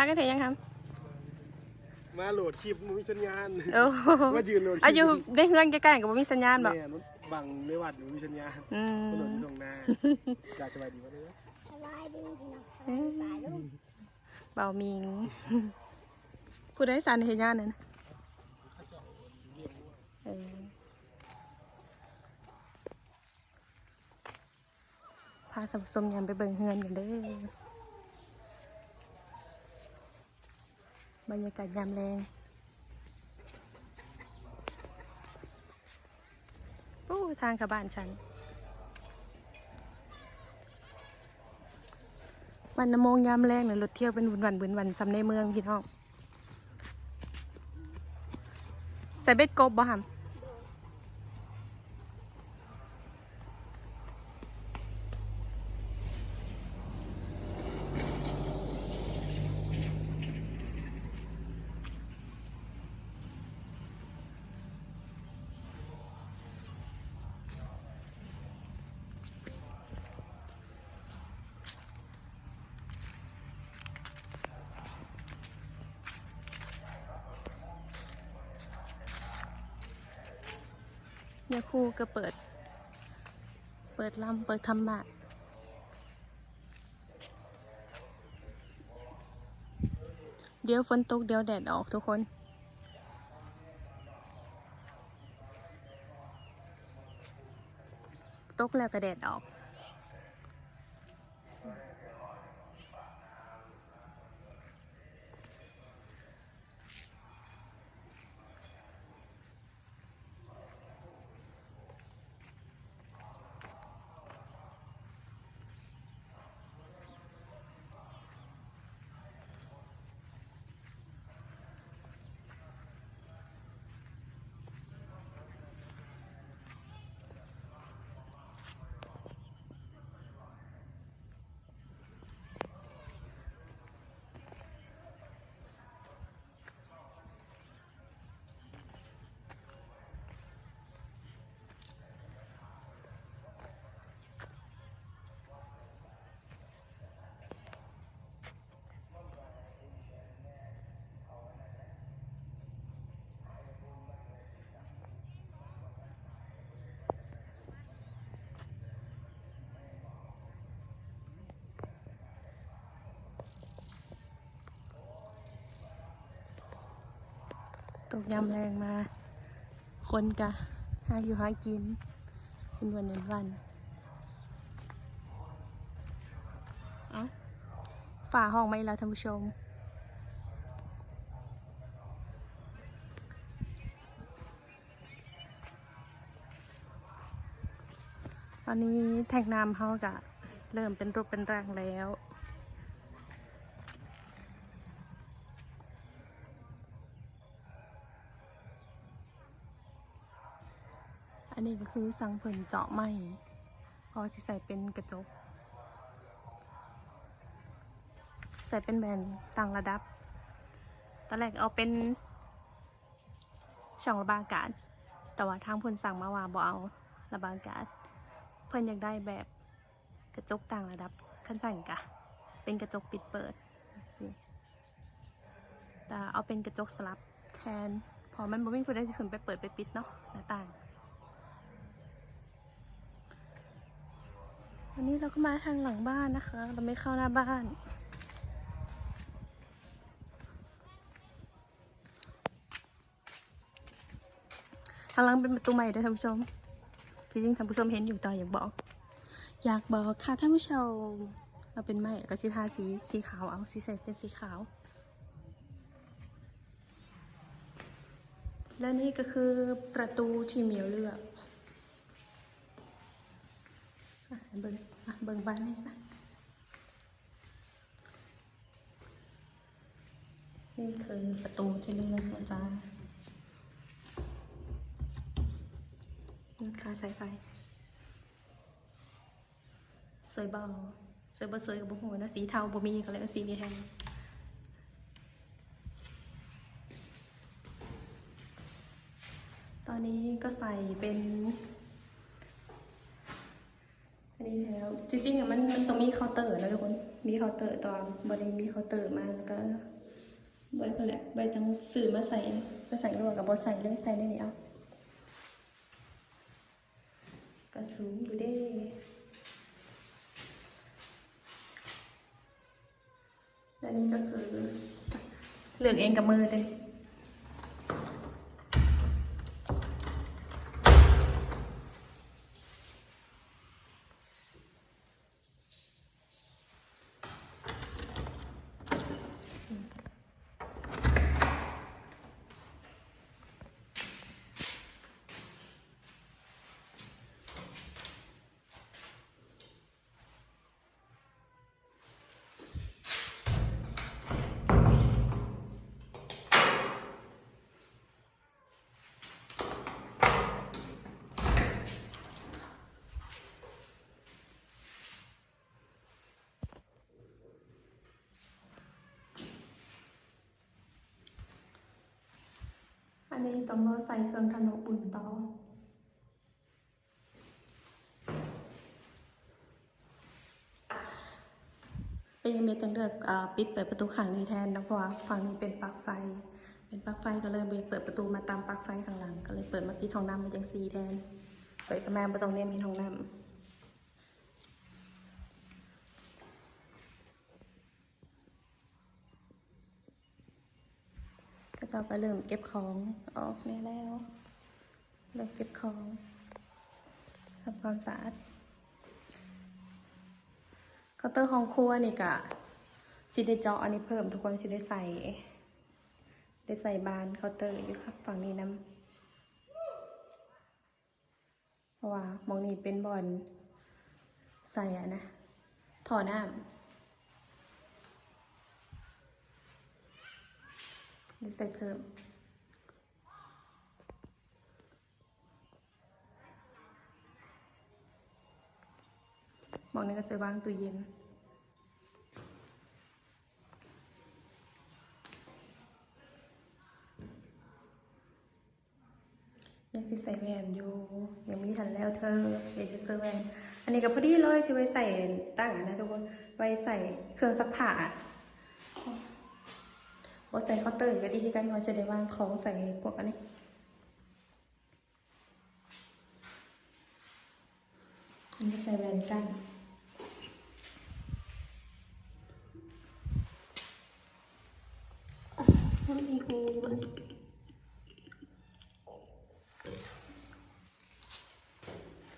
ากันเถอะยังครับมาโหลดคลิปมันมีสัญญาณโอ้มายืนโหลดคลิปอายุได้เฮือนใกล้ๆกับบ่มีสัญญาณบ่แม่มันบังในวัดมันมีสัญญาณอืมาโหลดมที่ตรงหน้าจ่าสบายดีวะเนี่ยสบายดีพี่น้องสบายลูกเบามิงผู้ใดสันเฮ็ดงานนั่นน่ะเออพาท่านผู้ชมยามไปเบิ่งเฮือนกันเด้อ บรรยากาศยามแรงโอ้ทางขบ้านฉัน วันนโมงยามแรงเนี่ยรถเที่ยวเป็นบุญวันบุญวันซ้ำในเมืองพี่น้อง ใส่เบ็ดกบบ่ฮัม ยาคูก็เปิด เปิดลำเปิดธรรมะเดี๋ยวฝนตกเดี๋ยวแดดออกทุกคนตกแล้วก็แดดออก ตกยามแรงมา คนกะหาอยู่หากิน เป็นวันเป็นวัน เอาฝ่าห้องไหมเราท่านผู้ชมตอนนี้แทงน้ำเขากะเริ่มเป็นรูปเป็นร่างแล้ว อันนี้ก็ คือสังเผินเจาะไหม่พอจะใส่เป็นกระจก ใส่เป็นแบนต่างระดับ ตอนแรกเอาเป็นช่องระบายอากาศ แต่ว่าทางเพิ่นสั่งมาว่าบ่เอาระบายอากาศ เพิ่นอยากได้แบบกระจกต่างระดับขั้นสั่งกะ เป็นกระจกปิดเปิดแต่เอาเป็นกระจกสลับแทน พอมันบ่มีผู้ใดจะขึ้นไปเปิดไปปิดเนาะหน้าต่าง วันนี้เราก็มาทางหลังบ้านนะคะ เราไม่เข้าหน้าบ้าน ทางหลังเป็นประตูใหม่ด้วยท่านผู้ชม จริงๆท่านผู้ชมเห็นอยู่ต่อยากบอก อยากบอกค่ะท่านผู้ชม เราเป็นไม้ก็สีทาสีสีขาวเอาสีใสเป็นสีขาว และนี่ก็คือประตูที่เหมียวเลือก เบิ่งอะเบิ่งบ้านให้ซะนี่คือประตูที่เลือกนะจ๊ะนะคะสายไฟสวยเบาสวยบ่สวยกับบ่หัวนะสีเทาบ่มีก็เลยเอาสีนี้แทนตอนนี้ก็ใส่เป็น อันนี้ แล้ว จริงๆอะมันมันต้องมีเคาน์เตอร์นะทุกคน มีเคาน์เตอร์ตอนบริมีเคาน์เตอร์มาแล้วก็เบิคนแหละเบิจังสื่อมาใส่มาใส่ระหว่างกับบใส่เลยใส่ในนี้เอากระสูงอยู่เด้และนี่ก็คือเลือกเองกับมือเลย นนี้ต้องรอใส่เครื่องทน้ำอุ่นต่อเป็นยังไงจังเลือกอปิดเปิดประตูขังนี้แทนนะเพราะว่าฝั่งนี้เป็นปลั๊กไฟ เป็นปลั๊กไฟก็เลยเบเปิดประตูมาตามปลั๊กไฟข้างหลัง ก็เลยเปิดมาปิดห้องน้ำมาจังซีแทน เปิดกระแมมาตรงนี้มีห้องน้ำ เจ้าก็เริ่มเก็บของออกเนี่ยแล้วเริ่มเก็บของทำความสะอาดเคาน์เตอร์ห้องครัวนี่กะสิได้เจาะอันนี้เพิ่มทุกคนสิได้ใส่ ได้ใส่บานเคาน์เตอร์อยู่ครับฝั่งนี้นํเพราะว่ามองนี่เป็นบอลใส่อะนะถอน้ำ ได้ใส่เพิ่มมองนี่ก็จะวางตู้เย็นยังจะใส่แหวนอยู่ยังมีทันแล้วเธออยากจะซื้อแหวนอันนี้ก็พอดีเลยจะไว้ใส่ตั้งนะทุกคนไว้ใส่เครื่องซักผ้า ว่าใส่เคาน์เตอร์ก็ดีที่กันว่าจะได้วางของใส่พวกอันนี้อันนี้ใส่แหวนกันมันมีหูอยู่อันนี้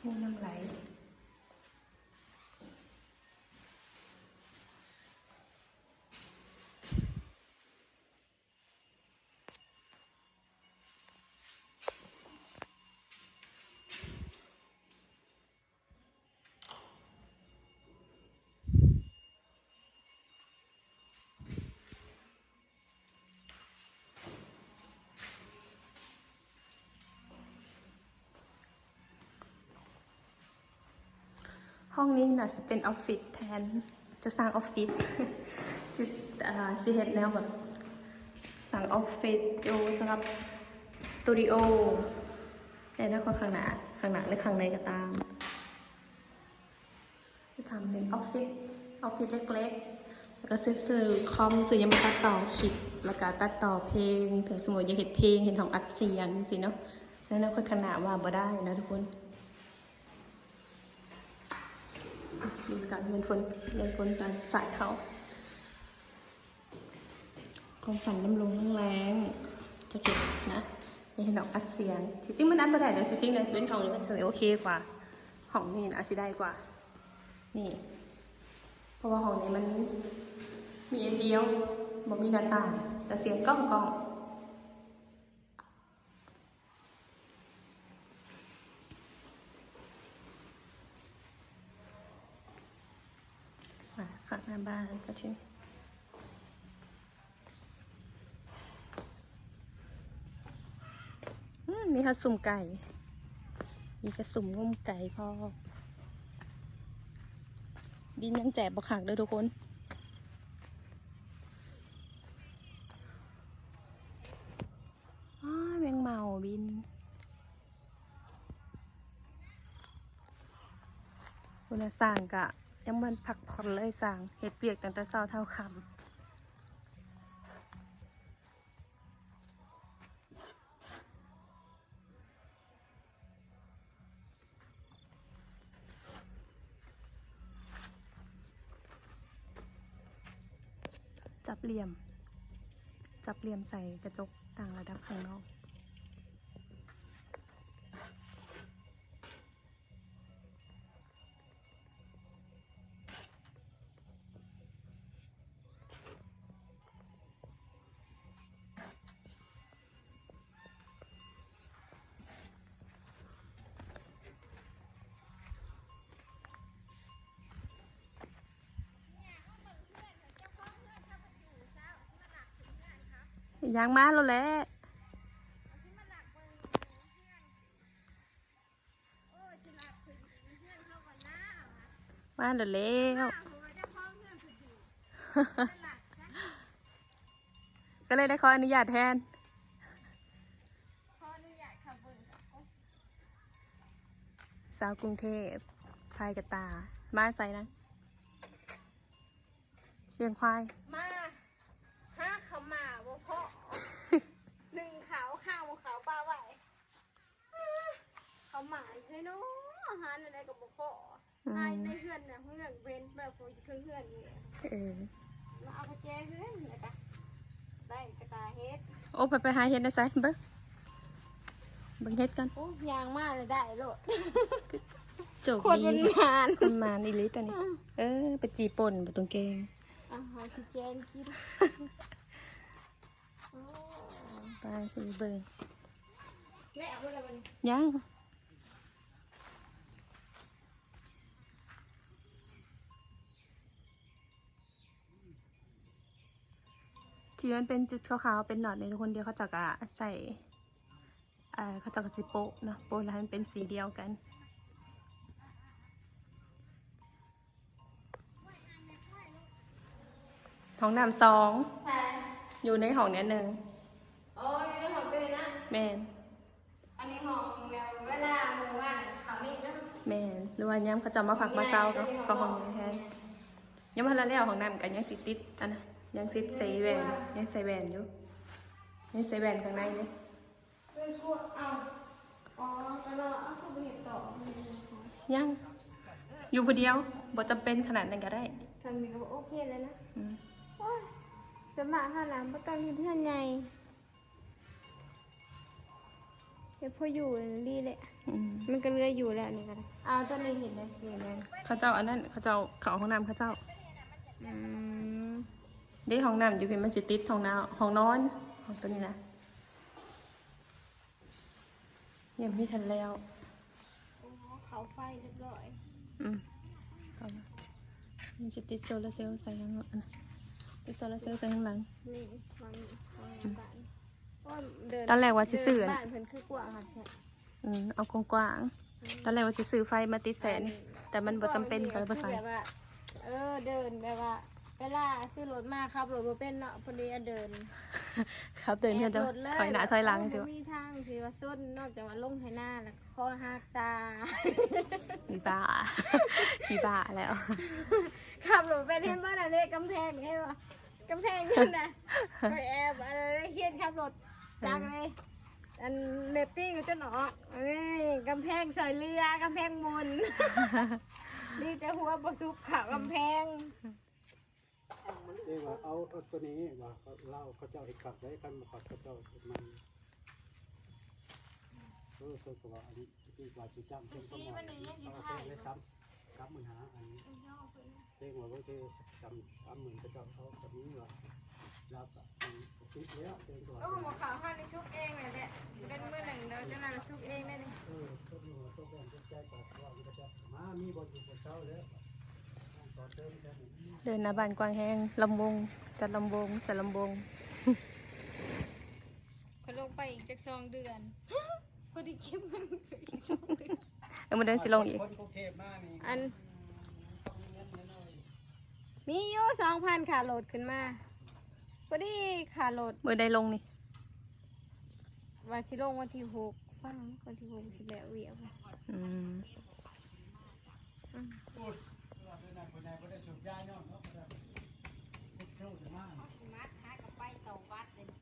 หูน้ำ ห้องนี้น่ะจะเป็นออฟฟิศแทน จะสร้างออฟฟิศจะอ่าสิเฮ็ดแนวแบบสั่งออฟฟิศอยู่สำหรับสตูดิโอแต่ถ้าคนข้างหน้าข้างหน้าหรือข้างในก็ตาม จะทำเป็นออฟฟิศออฟฟิศเล็กๆ แล้วก็ซื้อซื้อคอมซื้อยังมาตัดต่อคลิปแล้วก็ตัดต่อเพลง ถึงสมมติอยากเห็นเพลงเห็นของอัดเสียงสิเนาะแล้วนะคนขนาดว่าบ่ได้นะทุกคน มีการเงินฝนเงินฝนการสายเขาความฝันน้ำลงน้ำแรงจะเก็บนะนี่เห็นดอกอัดเสียงที่จริงมันอัดม่ได้แต่จริงๆในเป็นห้องนี้มันเฉยโอเคกว่าห้องนี้นะสิได้กว่า นี่ เพราะว่าห้องนี้มันมีอันเดียวบ่มีหน้าต่างแต่เสียงก้องก้องมาข้างหน้า บ้านก็ชิ้นอืมมีกระสุ่มไก่ มีกระสุ่มงุ่มไก่พอดินยังแจบบักขักเลยทุกคน อ้าวแมงเมาบินคุณน่ะสั่งกะ ยังมันผักผ่อนเลยสั่งเห็ดเปียกตั้งต่เช้าเท่าคำจับเหลี่ยม จับเหลี่ยมใส่กระจกต่างระดับข้างนอก ยางมาแล้วแหละมาเดี๋ยวแล้วก็เลยได้ขออนุญาตแทนสาวกรุงเทพพายกระตา มาใส่นะเลี้ยงควายมาห้าเขามาบ่พอหนึ่งเขาข้าวเขาปลาไหว เขาหมาใช่เนาะอาหารอะไรกับบ่พออืในมในเฮือนน่ะเฮือนเป็นแบบคือเฮือนนี่เออเราเอากระแจเฮือนนี่กะได้กระตาเฮ็ดโอ้ไปไปหาเห็ดนะไซเบิ้งเบิ้งเห็ดกันโอ้ยางมาเลยได้โลดโจกคนดีมันมานคนมาอีหลิตัวนี้ เออไปจีป่นไปตรงเกงอาหารสิแกนกินโอ้ไปคือเบิ้งแม่เอาไปเลยมันยัง ที่มันเป็นจุดขาวๆเป็นหนอดในคนเดียวเขาจะกะใส่เอ่อเขาจะกะสิโปะเนาะโปะแล้วให้มันเป็นสีเดียวกันห้องน้ำสองใช่อยู่ในห้องเนี้ยหนึ่งโอ้ยเรื่องของเป็นนะแมนอันนี้ของแบบเวลาหมู่บ้านเขานี่เนาะแมนหรือว่าย้ำเขาจะมาผักมาเศร้าก็ก็ห้องนี้แทนยังมาละแล้วห้องน้ำกันยังสิติดอันนะ ยังสิใส่แหวนยังใส่แหวนอยู่ยังใส่แหวนข้างในเลยเป็นพวกเอาอ๋อก็รอเอาเข้าไปเห็นต่อยังอยู่คนเดียวบ่จำเป็นขนาดนั้นก็ได้ทำนี้ก็โอเคเลยนะอืมโอ้ยสมัครข้างหลังไม่ต้องมีเพื่อนไงเดี๋ยวพออยู่ดีเลยอืมมันก็เลื่อยอยู่แล้วนี่ก็ได้เอาตัวนี้เห็นได้สิเลยเขาเจ้าอันนั้นเขาเจ้าเขาห้องน้ำเขาเจ้าอืม ได้ห้องน้ำอยู่เพียงมันสิติดห้องน้ำห้องนอนห้องตัวนี้นะยังไม่ทันแล้วโอ้เขาไฟเรียบร้อยอืมเอาละมันจะติดโซลาร์เซลล์ใส่ข้างหลังนะติดโซลาร์เซลล์ใส่ข้างหลังนี่มันมันบ้านโอ้ยเดินตอนแรกว่าสิซื้ออันเดินบ้านเพิ่นคือกว้างค่ะแค่อืมเอากว้างๆตอนแรกว่าจะซื้อไฟมาติดแสน แต่มันบ่จำเป็นก็เลยบ่ใส่คือแบบว่าเออเดินแบบว่า เวลาซื้อรถมาขับรถบ่เป็นเนาะพอดีอะเดินครับเดินเพื่อจะแบรถลถอยหน้าถอยหลังแบบสิบ่มีทางสิว่าส้นนอกจากว่าลงให้หน้าแล้วคอหักตาผีบ้า ผีบ้าแล้ว ขับรถไปเห็นบ้านอะไรกำแพงไงวะกำแพงนี่นะไปแอบอะไรเฮียนขับรถจังเลยอันเนปปิ้งก็จะหนอกเอ้ยกำแพงสอยเรือกำแพงมน นี่จะหัวบสุกขาวกำแพง เอ้ว่าเอาเอาตัวนี้ว่าเขาเล่าเขาเจ้าให้ขับได้กันมาขับเขาเจ้ามันเออเขาก็ว่าอันนี้ที่ว่าจิจ้ำเพิ่นก็มาเอาไปเลยซ้ำซ้ำมันหาอันนี้เรียกว่าว่าคือซ้ำซ้ำเหมือนเขาเจ้าเขาแบบนี้ว่าแล้วก็คิดแล้วเองก็โอ้หมอขาวห้าในชุกเองเลยแหละเป็นมือหนึ่งเดี๋ยวจะมาชุกเองได้เลยเออก็มีหัวตัวแบ่งใจก่อนว่ามันจะมามีบนอยู่บนเช้าแล้วต่อ เติมกันเดินหน้าบ้านกว้างแห้งลำวงจัดลำวงใส่ลำวงเขาลงไปอีกจากสองเดือนพอดีเก็บเงินอีกสองเดือนเออมาเดินสิลงอีก คนกรุงเทพมานี่อัน มีอยู่สองพันขาโหลดขึ้นมาพอดีขาโหลดมือได้ลงนี่วันที่ลงวันที่หกฟังวันที่หกสิแล้วเวียวอืมคนใด คนใ